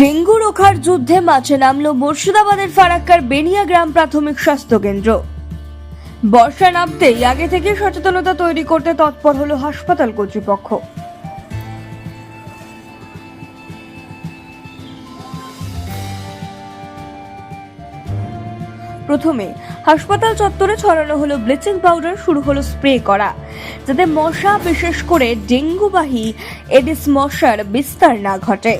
Dengue রোখার যুদ্ধে মাঠে নামল মুর্শিদাবাদের ফারাক্কার বেনিয়া গ্রাম প্রাথমিক স্বাস্থ্য কেন্দ্র। বর্ষা নামতেই আগে থেকে সচেতনতা তৈরি করতে তৎপর হলো হাসপাতাল কর্তৃপক্ষ। প্রথমে হাসপাতাল চত্বরে ছড়ানো হলো ব্লিচিং পাউডার, শুরু হলো স্প্রে করা, যাতে মশা, বিশেষ করে ডেঙ্গুবাহী এডিস মশার বিস্তার না ঘটে।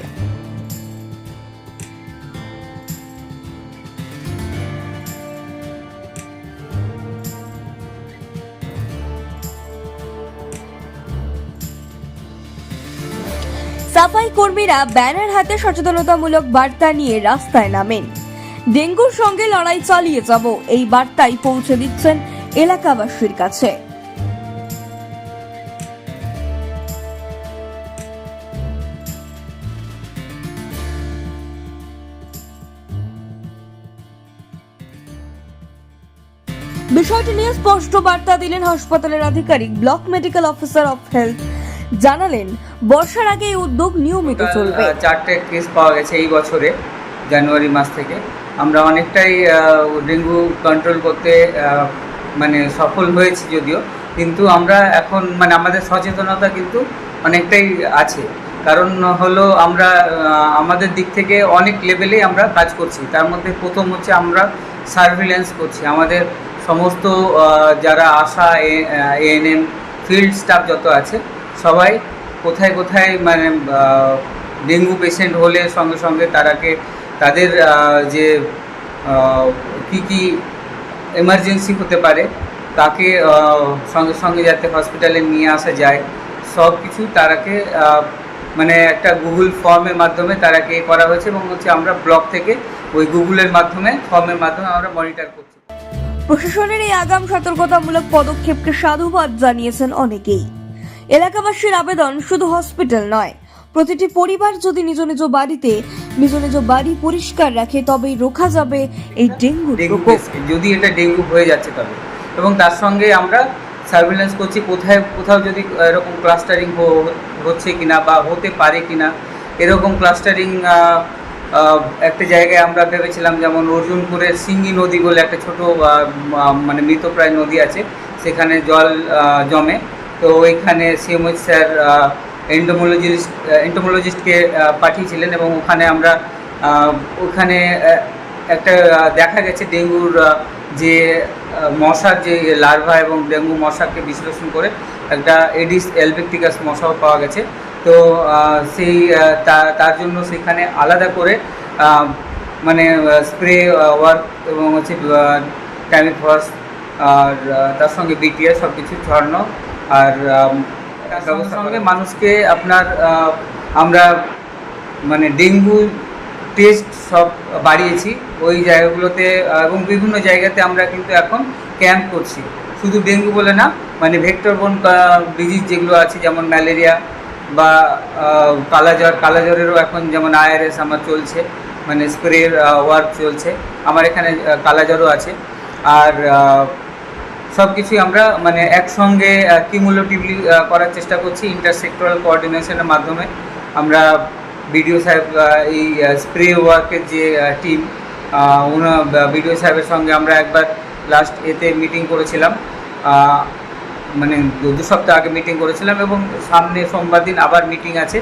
সাফাই কর্মীরা ব্যানার হাতে সচেতনতামূলক বার্তা নিয়ে রাস্তায় নামেন। ডেঙ্গুর সঙ্গে লড়াই চালিয়ে যাব, এই বার্তাই পৌঁছে দিচ্ছেন এলাকাবাসীর কাছে। বিষয়টি নিয়ে স্পষ্ট বার্তা দিলেন হাসপাতালের আধিকারিক, block medical officer of health জানালেন বর্ষার আগে এই উদ্যোগ নিয়মিত চলবে। চারটে কেস পাওয়া গেছে এই বছরে জানুয়ারি মাস থেকে। আমরা অনেকটাই ডেঙ্গু কন্ট্রোল করতে মানে সফল হয়েছি যদিও কিন্তু আমরা এখন মানে আমাদের সচেতনতা কিন্তু অনেকটাই আছে। কারণ হলো আমরা আমাদের দিক থেকে অনেক লেভেলেই আমরা কাজ করছি। তার মধ্যে প্রথম হচ্ছে আমরা সার্ভিলেন্স করছি। আমাদের সমস্ত যারা আশা এএনএম ফিল্ড স্টাফ যত আছে সবাই কোথায় কোথায় মানে ডেঙ্গু পেশেন্ট হলে সঙ্গে সঙ্গে তারাকে, তাদের যে কি কি এমার্জেন্সি হতে পারে, তাকে সঙ্গে সঙ্গে যাতে হসপিটালে নিয়ে আসা যায় সব কিছু তারাকে মানে একটা গুগল ফর্মের মাধ্যমে তারাকে করা হয়েছে এবং হচ্ছে আমরা ব্লক থেকে ওই গুগলের মাধ্যমে ফর্মের মাধ্যমে আমরা মনিটর করছি। প্রশাসনের এই আগাম সতর্কতামূলক পদক্ষেপকে সাধুবাদ জানিয়েছেন অনেকেই। এলাকাবাসীর আবেদন শুধু হসপিটাল নয়। প্রতিটি পরিবার যদি নিজ নিজ বাড়িতে, নিজ নিজ বাড়ি পরিষ্কার রাখে, তবেই রোখা যাবে এই ডেঙ্গু যদি এটা ডেঙ্গু হয়ে যাচ্ছে তবে। এবং তার সঙ্গে আমরা সার্ভিলেন্স করছি কোথায়, কোথাও যদি এরকম ক্লাস্টারিং হচ্ছে কিনা বা হতে পারে কিনা, এরকম ক্লাস্টারিং একটা জায়গায় আমরা ভেবেছিলাম যেমন অর্জুনপুরের সিঙ্গি নদী বলে একটা ছোট মানে মৃতপ্রায় নদী আছে, সেখানে জল জমে। তো ওইখানে সিএমএইচ স্যার এন্টোমোলজিস্ট এন্টোমোলজিস্টকে পাঠিয়েছিলেন এবং ওখানে আমরা ওখানে একটা দেখা গেছে ডেঙ্গুর যে মশার যে লার্ভা এবং ডেঙ্গু মশাকে বিশ্লেষণ করে একটা এডিস এলবেক্টিকাস মশাও পাওয়া গেছে। তো সেই তার জন্য সেখানে আলাদা করে মানে স্প্রে ওয়ার্ক এবং হচ্ছে ট্যামিক ফস আর তার সঙ্গে বিটিএস সব কিছু ছড়ানো আর সঙ্গে মানুষকে আপনার আমরা মানে ডেঙ্গু টেস্ট সব বাড়িয়েছি। ওই জায়গাগুলোতে এবং বিভিন্ন জায়গাতে আমরা কিন্তু এখন ক্যাম্প করছি। শুধু ডেঙ্গু বলে না মানে ভেক্টর বোন ডিজিজ যেগুলো আছে, যেমন ম্যালেরিয়া বা কালাজ্বর, কালাজ্বরেরও এখন যেমন আইআরএস আমার চলছে মানে স্প্রের ওয়ার্ক চলছে। আমার এখানে কালাজ্বরও আছে। আর সব কিছুই আমরা মানে একসঙ্গে কিমুলেটিভলি করার চেষ্টা করছি ইন্টারসেক্টরাল কোঅর্ডিনেশনের মাধ্যমে। আমরা বিডিও সাহেব এই স্প্রে ওয়ার্কের যে টিম ওনার বিডিও সাহেবের সঙ্গে আমরা একবার লাস্ট এতে মিটিং করেছিলাম। মানে দু সপ্তাহ আগে মিটিং করেছিলাম এবং সামনে সোমবার দিন আবার মিটিং আছে।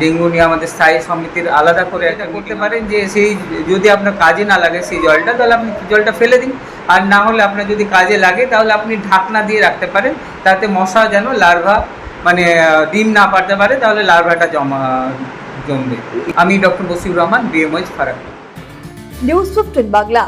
ডেঙ্গু নিয়ে আমাদের স্থায়ী সমিতির আলাদা করে একটা করতে পারেন। যে সেই যদি আপনার কাজে না লাগে সেই জলটা তাহলে আপনি জলটা ফেলে দিন। আর না হলে আপনার যদি কাজে লাগে তাহলে আপনি ঢাকনা দিয়ে রাখতে পারেন তাতে মশা যেন লার্ভা মানে ডিম না পারতে পারে তাহলে লার্ভাটা জমা জমবে। আমি ডক্টর বসিউর রহমান বিএমএইচ ফারাক নিউজ ফিফটিন বাংলা।